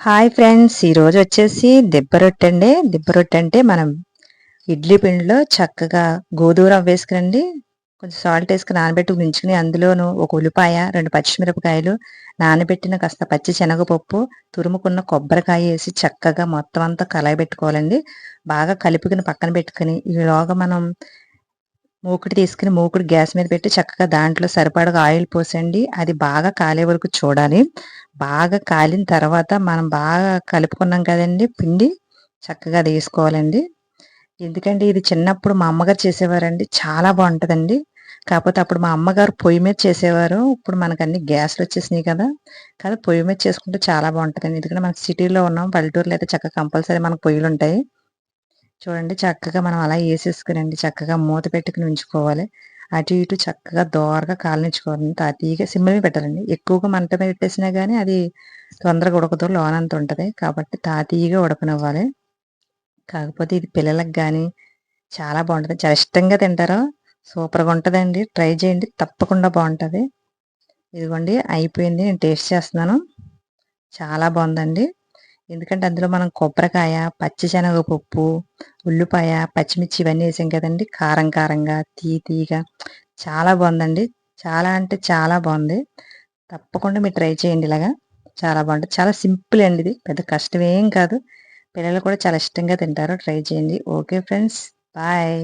Hi friends ఈరోజు వచ్చేసి దిబ్బ రొట్టె అండి. దిబ్బ రొట్టె అంటే మనం ఇడ్లీ పిండిలో చక్కగా గోధుమ రవ్వ వేసుకునండి కొంచెం సాల్ట్ వేసుకుని నానబెట్టి ఉంచుకుని అందులోను ఒక ఉల్లిపాయ రెండు పచ్చిమిరపకాయలు నానబెట్టిన కాస్త పచ్చి శనగపప్పు తురుముకున్న కొబ్బరికాయ వేసి చక్కగా మొత్తం అంతా కలాయి పెట్టుకోవాలండి బాగా కలుపుకుని పక్కన పెట్టుకుని ఈలోగా మనం మూకుడు తీసుకుని మూకుడు గ్యాస్ మీద పెట్టి చక్కగా దాంట్లో సరిపడగా ఆయిల్ పోసండి. అది బాగా కాలే వరకు చూడాలి. బాగా కాలిన తర్వాత మనం బాగా కలుపుకున్నాం కదండి పిండి చక్కగా తీసుకోవాలండి. ఎందుకంటే ఇది చిన్నప్పుడు మా అమ్మగారు చేసేవారండి. చాలా బాగుంటుందండి. కాకపోతే అప్పుడు మా అమ్మగారు పొయ్యి మీద చేసేవారు. ఇప్పుడు మనకు అన్ని గ్యాస్లు వచ్చేసినాయి కదా. కానీ పొయ్యి మీద చేసుకుంటే చాలా బాగుంటుందండి. ఎందుకంటే మనకి సిటీలో ఉన్నాం పల్లెటూరులో అయితే చక్కగా కంపల్సరీ మనకు పొయ్యిలు ఉంటాయి చూడండి చక్కగా మనం అలా వేసేసుకునండి చక్కగా మూత పెట్టుకుని ఉంచుకోవాలి. అటు ఇటు చక్కగా దోరగా కాలనిచ్చుకోవాలి. తాతీగా సిమ్మే పెట్టాలండి. ఎక్కువగా మంట మీద పెట్టేసినా కానీ అది తొందరగా ఉడకదు లోనంత ఉంటుంది. కాబట్టి తాతీగా ఉడకనివ్వాలి. కాకపోతే ఇది పిల్లలకు కానీ చాలా బాగుంటుంది. చాలా ఇష్టంగా తింటారు. సూపర్గా ఉంటుందండి. ట్రై చేయండి. తప్పకుండా బాగుంటుంది. ఇదిగోండి అయిపోయింది. నేను టేస్ట్ చేస్తున్నాను. చాలా బాగుందండి. ఎందుకంటే అందులో మనం కొబ్బరికాయ పచ్చిశనగపప్పు ఉల్లిపాయ పచ్చిమిర్చి ఇవన్నీ వేసాం కదండి. కారం కారంగా తీ తీగా. చాలా బాగుందండి. చాలా అంటే చాలా బాగుంది. తప్పకుండా మీరు ట్రై చేయండి ఇలాగా. చాలా బాగుంటుంది చాలా సింపుల్ అండి ఇది. పెద్ద కష్టమేం కాదు. పిల్లలు కూడా చాలా ఇష్టంగా తింటారు. ట్రై చేయండి. Okay friends. బాయ్.